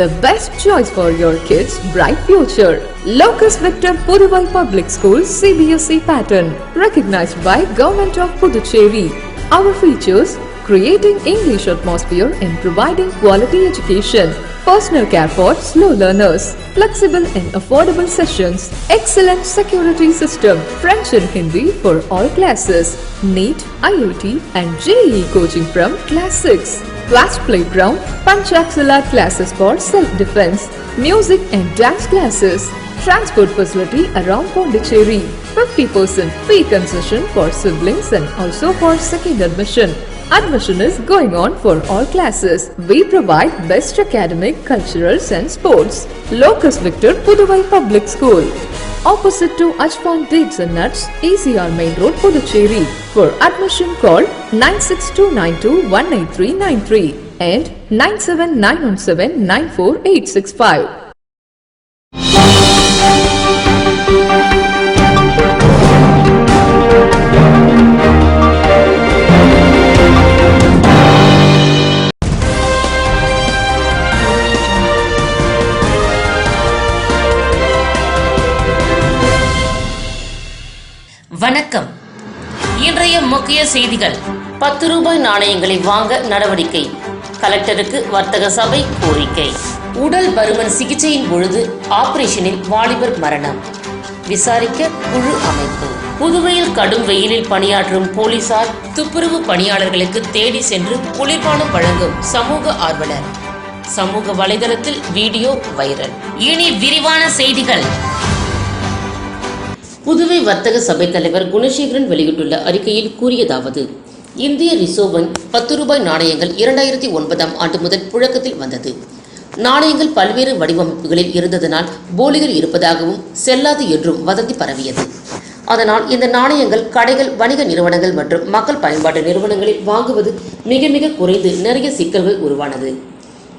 the best choice for your kids' bright future. Locus Victor Puduvai Public School CBSE pattern recognized by Government of Puducherry. Our features creating English atmosphere and providing quality education. Personal care for slow learners, flexible and affordable sessions, excellent security system, French and Hindi for all classes, NEET, IIT and JEE coaching from class 6. Vast playground, Panchaksala classes for self-defense, music and dance classes, transport facility around Pondicherry, 50% fee concession for siblings and also for second admission. Admission is going on for all classes. We provide best academic, cultural and sports. Locus Victor Puduvai Public School opposite to Ajpan Dates and Nuts, ACR Main Road, Puducherry. For admission, call 96292 and 979794865. முக்கிய செய்திகள் பத்து ரூபாய் நாணயங்களை வாங்க நடவடிக்கை. கலெக்டருக்கு வர்த்தக சபை கோரிக்கை. உடல் பருமன் சிகிச்சையின் பொழுது ஆபரேஷனில் வாலிபர் மரணம். விசாரிக்க குழு அமைப்பு. புதுவையில் கடும் வெயிலில் பணியாற்றும் போலீசார் துப்புரவு பணியாளர்களுக்கு தேடி சென்று குளிர்பானம் வழங்கும் சமூக ஆர்வலர். சமூக வலைதளத்தில் வீடியோ வைரல். இனி விரிவான செய்திகள். புதுவை வர்த்தக சபை தலைவர் குணசேகரன் வெளியிட்டுள்ள அறிக்கையில் கூறியதாவது இந்திய ரிசர்வ் வங்கி பத்து ரூபாய் நாணயங்கள் இரண்டாயிரத்தி ஒன்பதாம் ஆண்டு முதல் புழக்கத்தில் வந்தது. நாணயங்கள் பல்வேறு வடிவமைப்புகளில் இருந்ததனால் போலிகள் இருப்பதாகவும் செல்லாது என்றும் வதந்தி பரவியது. அதனால் இந்த நாணயங்கள் கடைகள் வணிக நிறுவனங்கள் மற்றும் மக்கள் பயன்பாட்டு நிறுவனங்களில் வாங்குவது மிக மிக குறைந்து நிறைய சிக்கல்கள் உருவானது.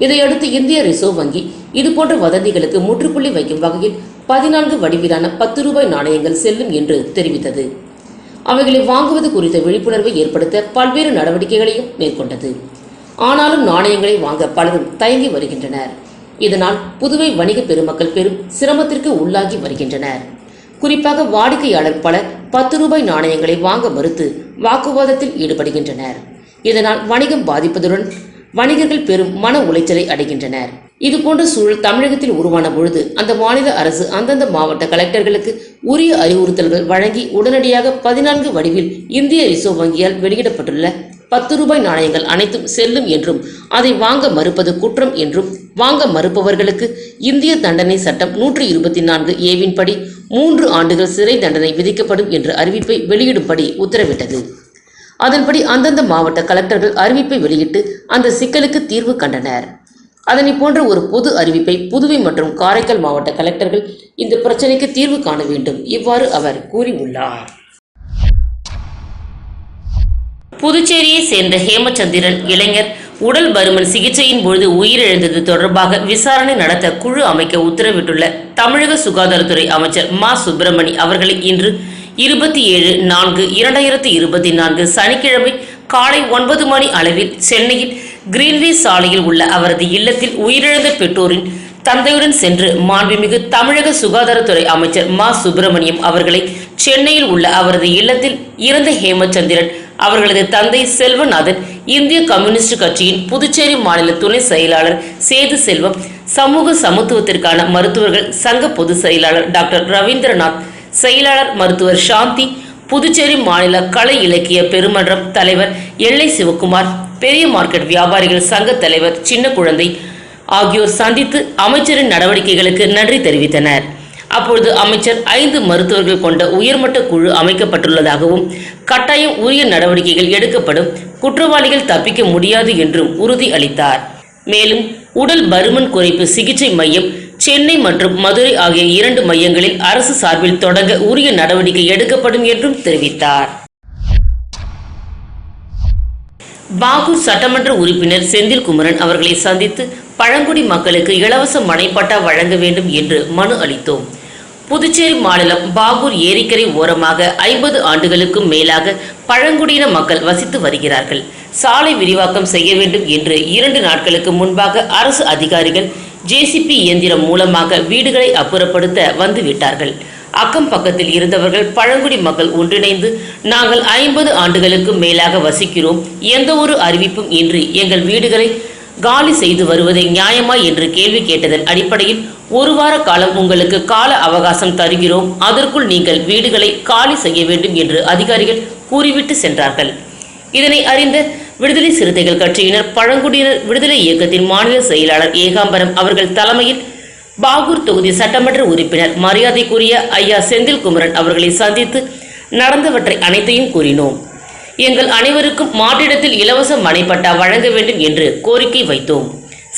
இதையடுத்து இந்திய ரிசர்வ் வங்கி இதுபோன்ற வதந்திகளுக்கு முற்றுப்புள்ளி வைக்கும் வகையில் பதினான்கு வடிவிலான பத்து ரூபாய் நாணயங்கள் செல்லும் என்று தெரிவித்தது. அவைகளை வாங்குவது குறித்த விழிப்புணர்வை ஏற்படுத்த பல்வேறு நடவடிக்கைகளையும் மேற்கொண்டது. ஆனாலும் நாணயங்களை வாங்க பலரும் தயங்கி வருகின்றனர். இதனால் புதுவை வணிக பெருமக்கள் பெரும் சிரமத்திற்கு உள்ளாகி வருகின்றனர். குறிப்பாக வாடிக்கையாளர் பலர் பத்து ரூபாய் நாணயங்களை வாங்க மறுத்து வாக்குவாதத்தில் ஈடுபடுகின்றனர். இதனால் வணிகம் பாதிப்பதுடன் வணிகர்கள் பெரும் மன உளைச்சலை அடைகின்றனர். இதுபோன்ற சூழல் தமிழகத்தில் உருவான பொழுது அந்த மாநில அரசு அந்தந்த மாவட்ட கலெக்டர்களுக்கு உரிய அறிவுறுத்தல்கள் வழங்கி உடனடியாக பதினான்கு வடிவில் இந்திய ரிசர்வ் வங்கியால் வெளியிடப்பட்டுள்ள பத்து ரூபாய் நாணயங்கள் அனைத்தும் செல்லும் என்றும் அதை வாங்க மறுப்பது குற்றம் என்றும் வாங்க மறுப்பவர்களுக்கு இந்திய தண்டனை சட்டம் நூற்றி இருபத்தி நான்கு ஏவின்படி மூன்று ஆண்டுகள் சிறை தண்டனை விதிக்கப்படும் என்ற அறிவிப்பை வெளியிடும்படி உத்தரவிட்டது. அதன்படி அந்தந்த மாவட்ட கலெக்டர்கள் அறிவிப்பை வெளியிட்டு அந்த சிக்கலுக்கு தீர்வு கண்டனர். அதனை போன்ற ஒரு பொது அறிவிப்பை புதுவை மற்றும் காரைக்கால் மாவட்ட கலெக்டர்கள் இந்த பிரச்சனைக்கு தீர்வு காண வேண்டும். இவ்வாறு அவர் கூறியுள்ளார். புதுச்சேரியை சேர்ந்த ஹேமச்சந்திரன் இளைஞர் உடல் பருமன் சிகிச்சையின் பொழுது உயிரிழந்தது தொடர்பாக விசாரணை நடத்த குழு அமைக்க உத்தரவிட்டுள்ள தமிழக சுகாதாரத்துறை அமைச்சர் மா. சுப்பிரமணி அவர்களை இன்று இருபத்தி ஏழு நான்கு இரண்டாயிரத்தி இருபத்தி நான்கு சனிக்கிழமை காலை ஒன்பது மணி அளவில் சென்னையில் கிரீன்வே சாலையில் உள்ள அவரது இல்லத்தில் உயிரிழந்த பெற்றோரின் தந்தையுடன் சென்று மாண்புமிகு தமிழக சுகாதாரத்துறை அமைச்சர் மா. சுப்பிரமணியம் அவர்களை சென்னையில் உள்ள அவரது இல்லத்தில் இறந்த ஹேமச்சந்திரன் அவர்களது தந்தை செல்வநாதன் இந்திய கம்யூனிஸ்ட் கட்சியின் புதுச்சேரி மாநில துணை செயலாளர் சேது செல்வம் சமூக சமத்துவத்திற்கான மருத்துவர்கள் சங்க பொதுச் செயலாளர் டாக்டர் ரவீந்திரநாத் செயலாளர் மருத்துவர் சாந்தி புதுச்சேரி மாநில கலை இலக்கிய பெருமன்றம் தலைவர் எல்லை சிவகுமார் பெரிய மார்க்கெட் வியாபாரிகள் சங்க தலைவர் சின்ன குழந்தை ஆகியோர் சந்தித்து அமைச்சரின் நடவடிக்கைகளுக்கு நன்றி தெரிவித்தனர். அப்பொழுது அமைச்சர் ஐந்து மருத்துவர்கள் கொண்ட உயர்மட்ட குழு அமைக்கப்பட்டுள்ளதாகவும் கட்டாயம் உரிய நடவடிக்கைகள் எடுக்கப்படும் குற்றவாளிகள் தப்பிக்க முடியாது என்றும் உறுதி அளித்தார் மேலும் உடல் பருமன் குறைப்பு சிகிச்சை மையம் சென்னை மற்றும் மதுரை ஆகிய இரண்டு மையங்களில் அரசு சார்பில் தொடங்க உரிய நடவடிக்கை எடுக்கப்படும் என்றும் தெரிவித்தார். பாகூர் சட்டமன்ற உறுப்பினர் செந்தில் குமரன் அவர்களை சந்தித்து பழங்குடி மக்களுக்கு இலவச மனைப்பட்டா வழங்க வேண்டும் என்று மனு அளித்தோம். புதுச்சேரி மாநிலம் பாகூர் ஏரிக்கரை ஓரமாக ஐம்பது ஆண்டுகளுக்கும் மேலாக பழங்குடியின மக்கள் வசித்து வருகிறார்கள். சாலை விரிவாக்கம் செய்ய வேண்டும் என்று இரண்டு நாட்களுக்கு முன்பாக அரசு அதிகாரிகள் ஜேசிபி இயந்திரம் மூலமாக வீடுகளை அப்புறப்படுத்த வந்து விட்டார்கள் அக்கம் பக்கத்தில் இருந்தவர்கள் பழங்குடி மக்கள் ஒன்றிணைந்து நாங்கள் ஐம்பது ஆண்டுகளுக்கு மேலாக வசிக்கிறோம். எந்த ஒரு அறிவிப்பும் இன்றி எங்கள் வீடுகளை காலி செய்து வருவதை நியாயமா என்று கேள்வி கேட்டதன் அடிப்படையில் ஒரு வார காலம் உங்களுக்கு கால அவகாசம் தருகிறோம். அதற்குள் நீங்கள் வீடுகளை காலி செய்ய வேண்டும் என்று அதிகாரிகள் கூறிவிட்டு சென்றார்கள். இதனை அறிந்த விடுதலை சிறுத்தைகள் கட்சியினர் பழங்குடியினர் விடுதலை இயக்கத்தின் மாநில செயலாளர் ஏகாம்பரம் அவர்கள் தலைமையில் பாகூர் தொகுதி சட்டமன்ற உறுப்பினர் மரியாதைக்குரிய ஐயா செந்தில் குமரன் அவர்களை சந்தித்து நடந்தவற்றை அனைத்தையும் கூறினோம். எங்கள் அனைவருக்கும் மாற்றிடத்தில் இலவச மனைப்பட்டா வழங்க வேண்டும் என்று கோரிக்கை வைத்தோம்.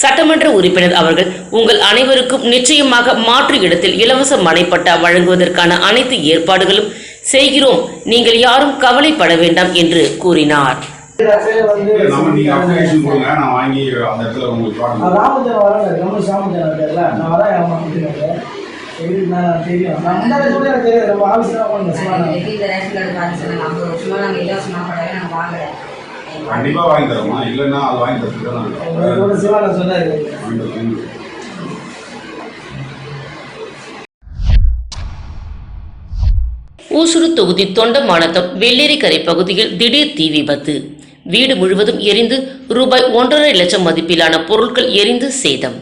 சட்டமன்ற உறுப்பினர் அவர்கள் உங்கள் அனைவருக்கும் நிச்சயமாக மாற்று இடத்தில் இலவச மனைப்பட்டா வழங்குவதற்கான அனைத்து ஏற்பாடுகளும் செய்கிறோம். நீங்கள் யாரும் கவலைப்பட வேண்டாம் என்று கூறினார். நம்ம நீங்க அப்ளிகேஷன் கொடுங்க நான் வாங்கி அந்த இடத்துல உங்களுக்கு காட்டுறேன். ராமச்சந்திரன் வராங்க கமல் சாமச்சந்திரன் இருக்கார்ல நான் வரேன் அவன் அப்படின்னாரு சரி நான் தெரியும். நான் முன்னாடி சொல்லி எனக்கு தெரியும் ரொம்ப ஆஃபீஸில் போகணும் சிவானா இந்த ரேஷன் கார்டு பார்த்து சொன்னாங்க ஐம்பது வருஷமா நாங்கள் இலவசமாக படவே நாங்கள் வாங்கலை. கண்டிப்பா வாங்கி தரோமா இல்லைன்னா அது வாங்கி தரத்துக்கு தான். சிவானா சொன்னாரு. ஊசுடு தொகுதி தொண்டமானத்தம் வெள்ளேரிக்கரை பகுதியில் திடீர் தீ விபத்து. வீடு முழுவதும் எரிந்து ரூபாய் ஒன்றரை லட்சம் மதிப்பிலான பொருட்கள் எரிந்து சேதம்.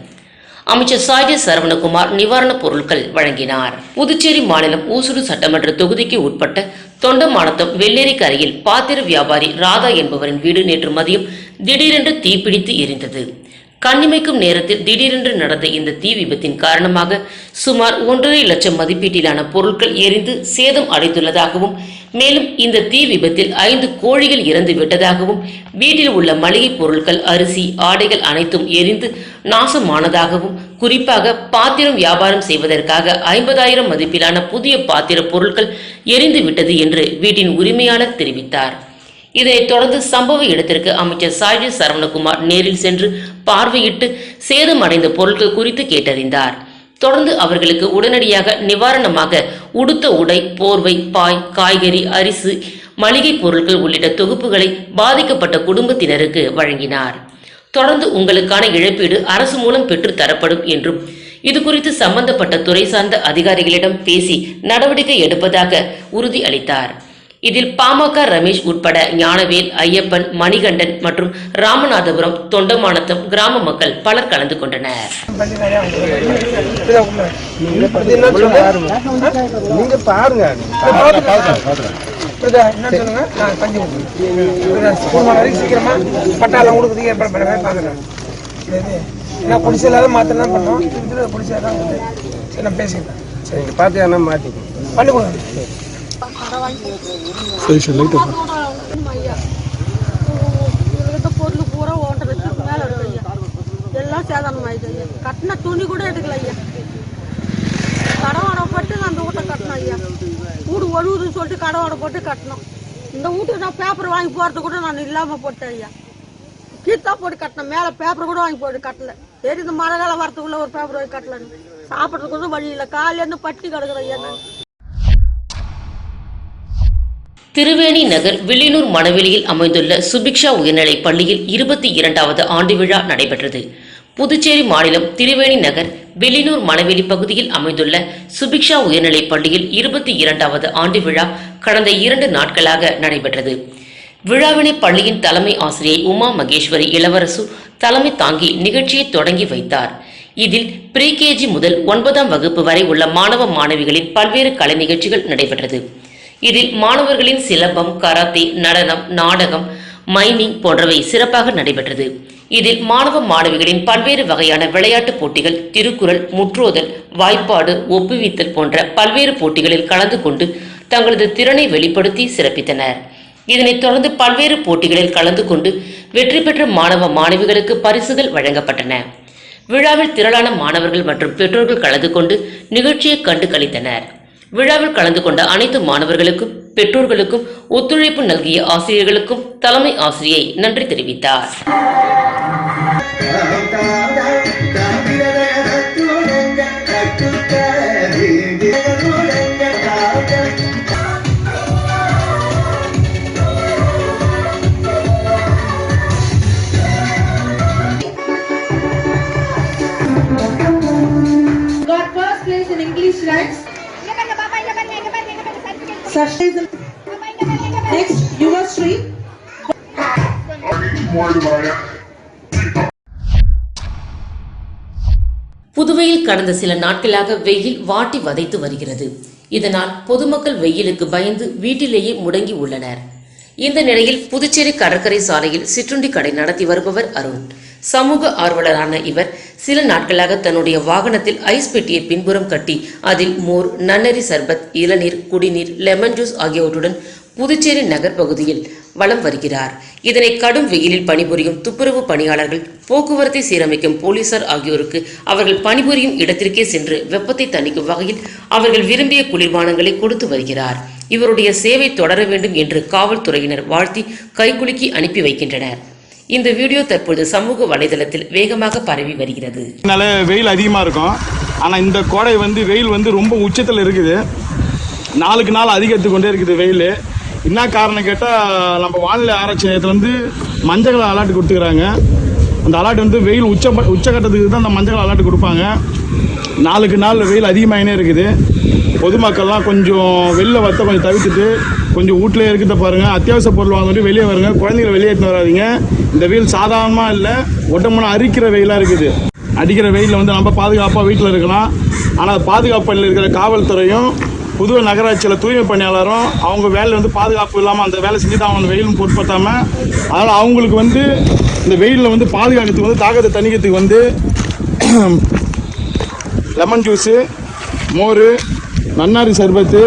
அமைச்சர் சாஜி சரவணகுமார் நிவாரணப் பொருட்கள் வழங்கினார். புதுச்சேரி மாநிலம் ஊசுடு சட்டமன்ற தொகுதிக்கு உட்பட்ட தொண்டமானத்தம் வெள்ளேரிக்கரையில் பாத்திர வியாபாரி ராதா என்பவரின் வீடு நேற்று மதியம் திடீரென்று தீப்பிடித்து எரிந்தது. கண்ணிமைக்கும் நேரத்தில் திடீரென்று நடந்த இந்த தீ விபத்தின் காரணமாக சுமார் ஒன்றரை லட்சம் மதிப்பீட்டிலான பொருட்கள் எரிந்து சேதம் அடைந்துள்ளதாகவும் மேலும் இந்த தீ விபத்தில் ஐந்து கோழிகள் இறந்து விட்டதாகவும் வீட்டில் உள்ள மளிகை பொருட்கள் அரிசி ஆடைகள் அனைத்தும் எரிந்து நாசமானதாகவும் குறிப்பாக பாத்திரம் வியாபாரம் செய்வதற்காக ஐம்பதாயிரம் மதிப்பிலான புதிய பாத்திர பொருட்கள் எரிந்து விட்டது என்று வீட்டின் உரிமையாளர் தெரிவித்தார். இதனைத் தொடர்ந்து சம்பவ இடத்திற்கு அமைச்சர் சாய்ஜி சரவணகுமார் நேரில் சென்று பார்வையிட்டு சேதமடைந்த பொருட்கள் குறித்து கேட்டறிந்தார். தொடர்ந்து அவர்களுக்கு உடனடியாக நிவாரணமாக உடுத்த உடை போர்வை பாய் காய்கறி அரிசி மளிகை பொருட்கள் உள்ளிட்ட தொகுப்புகளை பாதிக்கப்பட்ட குடும்பத்தினருக்கு வழங்கினார். தொடர்ந்து உங்களுக்கான இழப்பீடு அரசு மூலம் பெற்று தரப்படும் என்றும் இது குறித்து சம்பந்தப்பட்ட துறை சார்ந்த அதிகாரிகளிடம் பேசி நடவடிக்கை எடுப்பதாக உறுதி அளித்தார். இதில் பாமக ரமேஷ் உட்பட ஞானவேல் ஐயப்பன் மணிகண்டன் மற்றும் ராமநாதபுரம் தொண்டமானத்தம் கிராம மக்கள் பலர் கலந்து கொண்டனர். சீக்கிரமா பட்டாளம் கொடுக்குறதுக்கு ஏற்பாடு பார்க்குறேன். இல்லாத மாத்திரம் தான் பண்ணோம். சரி நான் பேசிக்கிறேன். பண்ணி கொடுங்க இருந்த பொருள் பூரா ஒன்றரை லட்சத்துக்கு மேல இருக்கு ஐயா எல்லாம் சேதாரம் ஆயிடுது ஐயா. கட்டின துணி கூட எடுக்கல ஐயா. கடவாடை போட்டு அந்த வீட்டை கட்டினோம் ஐயா. வீடு ஒழுகுதுன்னு சொல்லிட்டு கடவாடை போட்டு கட்டினோம். இந்த வீட்டுக்கு நான் பேப்பர் வாங்கி போறது கூட நான் இல்லாம போட்டேன் ஐயா. கீத்தா போட்டு கட்டினேன். மேலே பேப்பர் கூட வாங்கி போட்டு கட்டல. சரி இந்த மழை காலம் வரத்துக்குள்ள ஒரு பேப்பர் வாங்கி கட்டலன்னு. சாப்பிட்றதுக்கு கூட வழி இல்லை. காலையிலேருந்து பட்டி கிடக்குறேன் ஐயா. நான் திருவேணி நகர் வில்லியனூர் மணவெளியில் அமைந்துள்ள சுபிக்ஷா உயர்நிலைப் பள்ளியில் இருபத்தி இரண்டாவது ஆண்டு விழா நடைபெற்றது. புதுச்சேரி மாநிலம் திருவேணி நகர் வில்லியனூர் மணவெளி பகுதியில் அமைந்துள்ள சுபிக்ஷா உயர்நிலைப் பள்ளியில் இருபத்தி இரண்டாவது ஆண்டு விழா கடந்த இரண்டு நாட்களாக நடைபெற்றது. விழாவினை பள்ளியின் தலைமை ஆசிரியை உமா மகேஸ்வரி இளவரசு தலைமை தாங்கி நிகழ்ச்சியை தொடங்கி வைத்தார். இதில் ப்ரீகேஜி முதல் ஒன்பதாம் வகுப்பு வரை உள்ள மாணவ மாணவிகளின் பல்வேறு கலை நிகழ்ச்சிகள் நடைபெற்றது. இதில் மாணவர்களின் சிலம்பம் கராத்தே நடனம் நாடகம் மைனிங் போன்றவை சிறப்பாக நடைபெற்றது. இதில் மாணவ மாணவிகளின் பல்வேறு வகையான விளையாட்டுப் போட்டிகள் திருக்குறள் முற்றோதல் வாய்ப்பாடு ஒப்புவித்தல் போன்ற பல்வேறு போட்டிகளில் கலந்து கொண்டு தங்களது திறனை வெளிப்படுத்தி சிறப்பித்தனர். இதனைத் தொடர்ந்து பல்வேறு போட்டிகளில் கலந்து கொண்டு வெற்றி பெற்ற மாணவ மாணவிகளுக்கு பரிசுகள் வழங்கப்பட்டன. விழாவில் திரளான மாணவர்கள் மற்றும் பெற்றோர்கள் கலந்து கொண்டு நிகழ்ச்சியை கண்டு களித்தனர். விழாவில் கலந்து கொண்ட அனைத்து மாணவர்களுக்கும் பெற்றோர்களுக்கும் ஒத்துழைப்பு நல்கிய ஆசிரியர்களுக்கும் தலைமை ஆசிரியை நன்றி தெரிவித்தார். Is the next. புதுவையில் கடந்த சில நாட்களாக வெயில் வாட்டி வதைத்து வருகிறது. இதனால் பொதுமக்கள் வெயிலுக்கு பயந்து வீட்டிலேயே முடங்கி உள்ளனர். இந்த நிலையில் புதுச்சேரி கடற்கரை சாலையில் சிற்றுண்டி கடை நடத்தி வருபவர் அருண். சமூக ஆர்வலரான இவர் சில நாட்களாக தன்னுடைய வாகனத்தில் ஐஸ் பெட்டியை பின்புறம் கட்டி அதில் மோர் நன்னரி சர்பத் இளநீர் குடிநீர் லெமன் ஜூஸ் ஆகியவற்றுடன் புதுச்சேரி நகர் பகுதியில் வலம் வருகிறார். இதனை கடும் வெயிலில் பணிபுரியும் துப்புரவு பணியாளர்கள் போக்குவரத்தை சீரமைக்கும் போலீசார் ஆகியோருக்கு அவர்கள் பணிபுரியும் இடத்திற்கே சென்று வெப்பத்தை தணிக்கும் வகையில் அவர்கள் விரும்பிய குளிர்பானங்களை கொடுத்து வருகிறார். இவருடைய சேவை தொடர வேண்டும் என்று காவல்துறையினர் வாழ்த்தி கைகுலுக்கி அனுப்பி வைக்கின்றனர். இந்த வீடியோ தற்போது சமூக வலைதளத்தில் வேகமாக பரவி வருகிறது. அதனால வெயில் அதிகமாக இருக்கும். ஆனால் இந்த கோடை வந்து வெயில் வந்து ரொம்ப உச்சத்தில் இருக்குது. நாளுக்கு நாள் அதிகரித்து கொண்டே இருக்குது வெயில். என்ன காரணம் கேட்டால் நம்ம வானிலை ஆராய்ச்சி நிலையத்துலேருந்து மஞ்சள் கலர் அலர்ட் கொடுத்துக்கிறாங்க. அந்த அலாட்டு வந்து வெயில் உச்ச உச்சகட்டத்துக்கு தான் அந்த மஞ்சள் அலாட்டு கொடுப்பாங்க. நாளுக்கு நாள் வெயில் அதிகமாகினே இருக்குது. பொதுமக்கள்லாம் கொஞ்சம் வெளில வரத்தை கொஞ்சம் தவிர்த்துட்டு கொஞ்சம் வீட்டிலே இருக்கிறத பாருங்கள் அத்தியாவசிய பொருள் வாங்கிட்டு வெளியே வருங்க. குழந்தைகளை வெளியே எடுத்துன்னு வராதீங்க. இந்த வெயில் சாதாரணமாக இல்லை. உடம்புனா அரிக்கிற வெயிலாக இருக்குது. அடிக்கிற வெயிலில் வந்து நம்ம பாதுகாப்பாக வீட்டில் இருக்கலாம். ஆனால் பாதுகாப்பில் இருக்கிற காவல்துறையும் புதுவை நகராட்சியில் தூய்மை பணியாளரும் அவங்க வேலையில் வந்து பாதுகாப்பு இல்லாமல் அந்த வேலை செஞ்சு தான் அவங்க வெயிலும் பொருட்படுத்தாமல் அதனால் அவங்களுக்கு வந்து இந்த வெயிலில் வந்து பாதுகாக்கிறதுக்கு வந்து தாக்கத்தை தணிக்கிறதுக்கு வந்து லெமன் ஜூஸு மோர் நன்னாரி சர்பத்து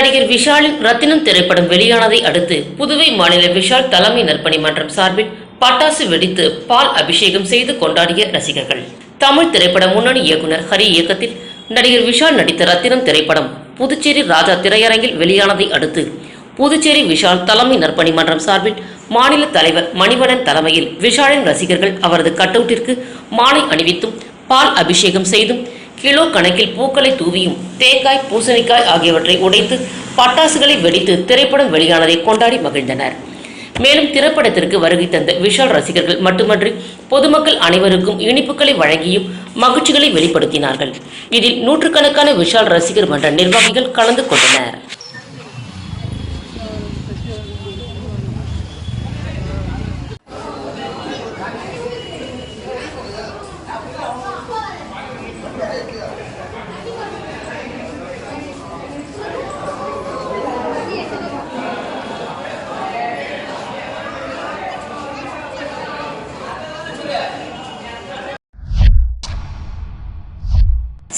நடிகர் விஷாலின் ரத்தினம் திரைப்படம் வெளியானதை அடுத்து புதுவை மாநில விஷால் தலைமை நற்பணி மன்றம் சார்பில் பட்டாசு வெடித்து பால் அபிஷேகம் செய்து கொண்டாடிய ரசிகர்கள். தமிழ் திரைப்பட முன்னணி இயக்குனர் ஹரி இயக்கத்தில் நடிகர் விஷால் நடித்த ரத்தினம் திரைப்படம் புதுச்சேரி ராஜா திரையரங்கில் வெளியானதை அடுத்து புதுச்சேரி விஷால் தலைமை நற்பணி மன்றம் சார்பில் மாநில தலைவர் மணிவடன் தலைமையில் விஷாலின் ரசிகர்கள் அவரது கட்டவுட்டிற்கு மாலை அணிவித்தும் பால் அபிஷேகம் செய்தும் கிலோ கணக்கில் பூக்களை தூவியும் தேங்காய் பூசணிக்காய் ஆகியவற்றை உடைத்து பட்டாசுகளை வெடித்து திரைப்படம் வெளியானதை கொண்டாடி மகிழ்ந்தனர். மேலும் திரைப்படத்திற்கு வருகை தந்த விஷால் ரசிகர்கள் மட்டுமன்றி பொதுமக்கள் அனைவருக்கும் இனிப்புகளை வழங்கியும் மகிழ்ச்சிகளை வெளிப்படுத்தினார்கள். இதில் நூற்றுக்கணக்கான விஷால் ரசிகர் மன்ற நிர்வாகிகள் கலந்து கொண்டனர்.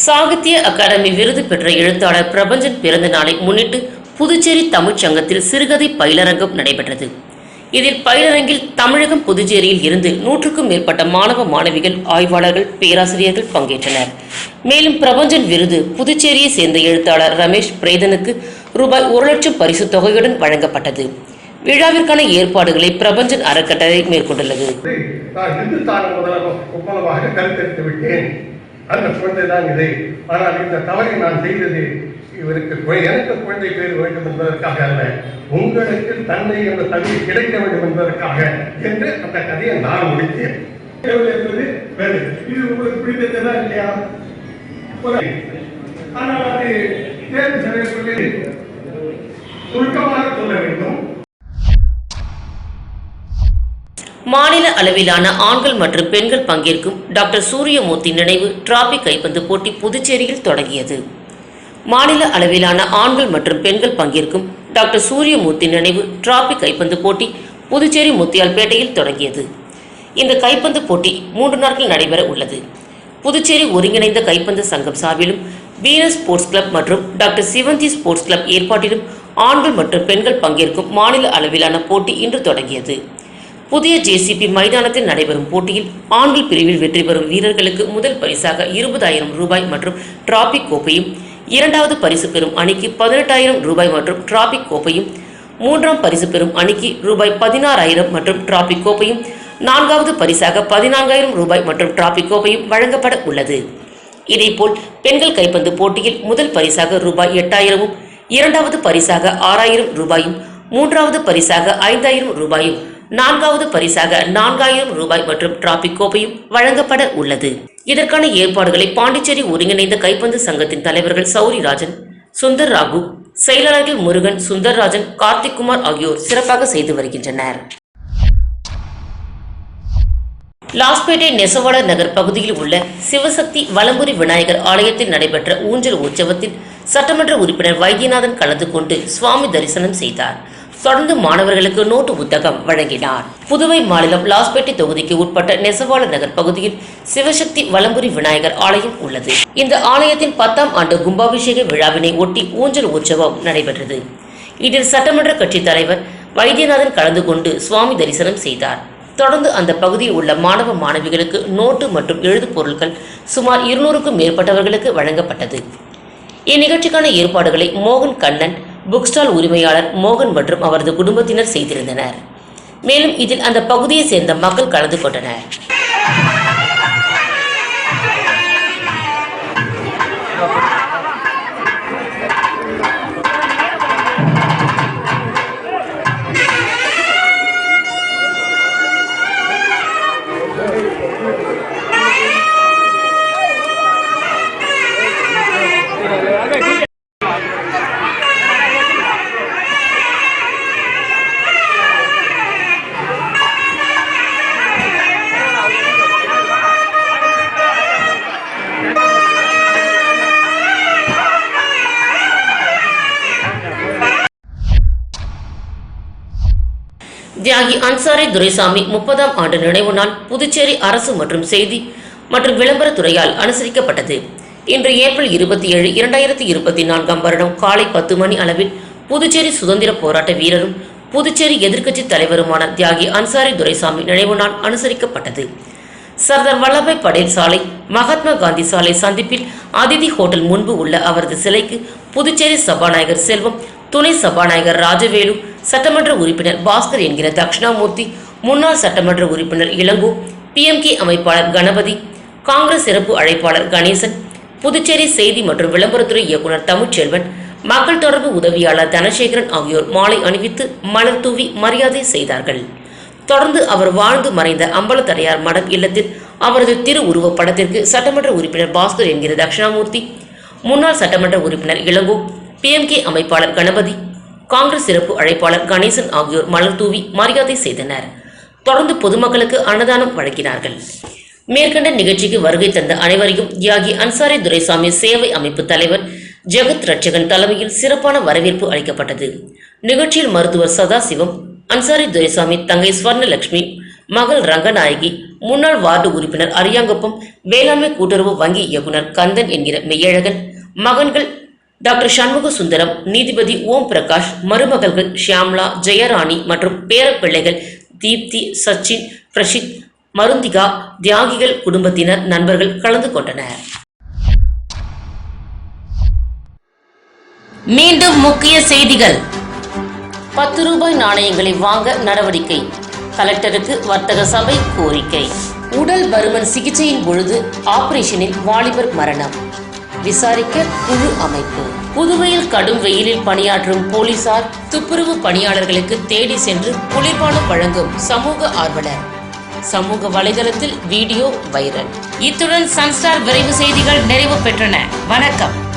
சாகித்ய அகாடமி விருது பெற்ற எழுத்தாளர் பிரபஞ்சன் பிறந்த நாளை முன்னிட்டு புதுச்சேரி தமிழ்ச் சங்கத்தில் சிறுகதை பயிலரங்கம் நடைபெற்றது. இதில் பயிலரங்கில் தமிழகம் புதுச்சேரியில் இருந்து நூற்றுக்கும் மேற்பட்ட மாணவ மாணவிகள் ஆய்வாளர்கள் பேராசிரியர்கள் பங்கேற்றனர். மேலும் பிரபஞ்சன் விருது புதுச்சேரியை சேர்ந்த எழுத்தாளர் ரமேஷ் பிரேதனுக்கு ரூபாய் ஒரு லட்சம் பரிசு தொகையுடன் வழங்கப்பட்டது. விழாவிற்கான ஏற்பாடுகளை பிரபஞ்சன் அறக்கட்டளை மேற்கொண்டுள்ளது. அந்த குழந்தை தான் இது. ஆனால் இந்த தவறை நான் செய்தது இவருக்கு எனக்கு குழந்தை பேர் வேண்டும் என்பதற்காக அல்ல. உங்களுக்கு தந்தை என்ற தகுதி கிடைக்க வேண்டும் என்பதற்காக என்று அந்த கதையை நான் முடித்தேன். என்பது வேறு. இது உங்களுக்கு பிடித்ததுதான் இல்லையா? ஆனால் அது தேர்வு செய்யக்கூடிய சுருக்கமாக சொல்ல வேண்டும். மாநில அளவிலான ஆண்கள் மற்றும் பெண்கள் பங்கேற்கும் டாக்டர் சூரியமூர்த்தி நினைவு டிராபிக் கைப்பந்து போட்டி புதுச்சேரியில் தொடங்கியது. மாநில அளவிலான ஆண்கள் மற்றும் பெண்கள் பங்கேற்கும் டாக்டர் சூரியமூர்த்தி நினைவு டிராபிக் கைப்பந்து போட்டி புதுச்சேரி முத்தியால்பேட்டையில் தொடங்கியது. இந்த கைப்பந்து போட்டி மூன்று நாட்கள் நடைபெற உள்ளது. புதுச்சேரி ஒருங்கிணைந்த கைப்பந்து சங்கம் சார்பிலும் வீனஸ் ஸ்போர்ட்ஸ் கிளப் மற்றும் டாக்டர் சிவந்தி ஸ்போர்ட்ஸ் கிளப் ஏற்பாட்டிலும் ஆண்கள் மற்றும் பெண்கள் பங்கேற்கும் மாநில அளவிலான போட்டி இன்று தொடங்கியது. புதிய ஜேசிபி மைதானத்தில் நடைபெறும் போட்டியில் ஆண்கள் பிரிவில் வெற்றி பெறும் வீரர்களுக்கு முதல் பரிசாக இருபதாயிரம் ரூபாய் மற்றும் டிராபிக் கோப்பையும் இரண்டாவது பரிசு பெறும் அணிக்கு பதினெட்டாயிரம் ரூபாய் மற்றும் டிராபிக் கோப்பையும் மூன்றாம் பரிசு பெறும் அணிக்கு ரூபாய் பதினாறாயிரம் மற்றும் டிராபிக் கோப்பையும் நான்காவது பரிசாக பதினான்காயிரம் ரூபாய் மற்றும் டிராபிக் கோப்பையும் வழங்கப்பட உள்ளது. இதேபோல் பெண்கள் கைப்பந்து போட்டியில் முதல் பரிசாக ரூபாய் எட்டாயிரமும் இரண்டாவது பரிசாக ஆறாயிரம் ரூபாயும் மூன்றாவது பரிசாக ஐந்தாயிரம் ரூபாயும் நான்காவது பரிசாக நான்காயிரம் ரூபாய் மற்றும் டிராபி கோப்பையும் வழங்கப்பட உள்ளது. இதற்கான ஏற்பாடுகளை பாண்டிச்சேரி ஒருங்கிணைந்த கைப்பந்து சங்கத்தின் தலைவர்கள் சௌரிராஜன் சுந்தர் ராகு செயலாளர்கள் முருகன் சுந்தர்ராஜன் கார்த்திக் குமார் ஆகியோர் சிறப்பாக செய்து வருகின்றனர். லாஸ்பேட்டை நெசவாளர் நகர் பகுதியில் உள்ள சிவசக்தி வலம்புரி விநாயகர் ஆலயத்தில் நடைபெற்ற ஊஞ்சல் உற்சவத்தில் சட்டமன்ற உறுப்பினர் வைத்தியநாதன் கலந்து கொண்டு சுவாமி தரிசனம் செய்தார். தொடர்ந்து மாணவர்களுக்கு நோட்டு புத்தகம் வழங்கினார். புதுவை மாநிலம் லாஸ்பேட்டை தொகுதிக்கு உட்பட்ட நெசவாள நகர் பகுதியில் சிவசக்தி வலம்புரி விநாயகர் ஆலயம் உள்ளது. இந்த ஆலயத்தின் பத்தாம் ஆண்டு கும்பாபிஷேக விழாவினை ஒட்டி ஊஞ்சல் உற்சவம் நடைபெற்றது. இதில் சட்டமன்ற கட்சித் தலைவர் வைத்தியநாதன் கலந்து கொண்டு சுவாமி தரிசனம் செய்தார். தொடர்ந்து அந்த பகுதியில் உள்ள மாணவ மாணவிகளுக்கு நோட்டு மற்றும் எழுது பொருட்கள் சுமார் இருநூறுக்கும் மேற்பட்டவர்களுக்கு வழங்கப்பட்டது. இந்நிகழ்ச்சிக்கான ஏற்பாடுகளை மோகன் கண்ணன் புக் ஸ்டால் உரிமையாளர் மோகன் மற்றும் அவரது குடும்பத்தினர் செய்திருந்தனர். மேலும் இதில் அந்த பகுதியை சேர்ந்த மக்கள் கலந்து கொண்டனர். தியாகி அன்சாரி துரைசாமி முப்பதாம் ஆண்டு நினைவு நாள் புதுச்சேரி அரசு மற்றும் செய்தி மற்றும் விளம்பரத்துறையால் அனுசரிக்கப்பட்டது. இன்று ஏப்ரல் இருபத்தி ஏழு இரண்டாயிரத்தி இருபத்தி நான்காம் வருடம் காலை பத்து மணி அளவில் புதுச்சேரி சுதந்திர போராட்ட வீரரும் புதுச்சேரி எதிர்க்கட்சி தலைவருமான தியாகி அன்சாரி துரைசாமி நினைவு நாள் அனுசரிக்கப்பட்டது. சர்தார் வல்லபாய் படேல் சாலை மகாத்மா காந்தி சாலை சந்திப்பில் அதிதி ஹோட்டல் முன்பு உள்ள அவரது சிலைக்கு புதுச்சேரி சபாநாயகர் செல்வம் துணை சபாநாயகர் ராஜவேலு சட்டமன்ற உறுப்பினர் பாஸ்கர் என்கிற தட்சிணாமூர்த்தி முன்னாள் சட்டமன்ற உறுப்பினர் இளங்கோ பிஎம்கே அமைப்பாளர் கணபதி காங்கிரஸ் சிறப்பு அழைப்பாளர் கணேசன் புதுச்சேரி செய்தி மற்றும் விளம்பரத்துறை இயக்குனர் தமிழ்ச்செல்வன் மக்கள் தொடர்பு உதவியாளர் தனசேகரன் ஆகியோர் மாலை அணிவித்து மலர் தூவி மரியாதை செய்தார்கள். தொடர்ந்து அவர் வாழ்ந்து மறைந்த அம்பலத்தடையார் மடம் இல்லத்தில் அவரது திரு உருவப் படத்திற்கு சட்டமன்ற உறுப்பினர் பாஸ்கர் என்கிற தட்சிணாமூர்த்தி முன்னாள் சட்டமன்ற உறுப்பினர் இளங்கோ பிஎம்கே அமைப்பாளர் கணபதி காங்கிரஸ் சிறப்பு அழைப்பாளர் கணேசன் ஆகியோர் மலர் தூவி மரியாதை செய்தனர். தொடர்ந்து பொதுமக்களுக்கு அன்னதானம் வழங்கினார்கள். மேற்கண்ட நிகழ்ச்சிக்கு வருகை தந்த அனைவரையும் தியாகி அன்சாரி துரைசாமி சேவை அமைப்பு தலைவர் ஜெகத் ரட்சகன் தலைமையில் சிறப்பான வரவேற்பு அளிக்கப்பட்டது. நிகழ்ச்சியில் மருத்துவர் சதாசிவம் அன்சாரி துரைசாமி தங்கை ஸ்வர்ணலட்சுமி மகள் ரங்கநாயகி முன்னாள் வார்டு உறுப்பினர் அரியாங்குப்பம் வேளாண்மை கூட்டுறவு வங்கி இயக்குனர் கந்தன் என்கிற மெய்யழகன் மகன்கள் டாக்டர் சண்முக சுந்தரம் நீதிபதி ஓம் பிரகாஷ் மருமகள்கள் ஷியாம்லா ஜெயராணி மற்றும் பேரப்பிள்ளைகள் தீப்தி சச்சின் பிரஷித் மருந்திகா தியாகிகள் குடும்பத்தினர் நண்பர்கள் கலந்து கொண்டனர். மீண்டும் முக்கிய செய்திகள். பத்து ரூபாய் நாணயங்களை வாங்க நடவடிக்கை. கலெக்டருக்கு வர்த்தக சபை கோரிக்கை. உடல் பருமன் சிகிச்சையின் பொழுது ஆபரேஷனில் வாலிபர் மரணம். விசாரிக்க குழு அமைப்பு. புதுவையில் கடும் வெயிலில் பணியாற்றும் போலீசார் துப்புரவு பணியாளர்களுக்கு தேடி சென்று குளிர்பானம் வழங்கும் சமூக ஆர்வலர். சமூக வலைதளத்தில் வீடியோ வைரல். இத்துடன் சன்ஸ்டார் விரைவு செய்திகள் நிறைவு பெற்றன. வணக்கம்.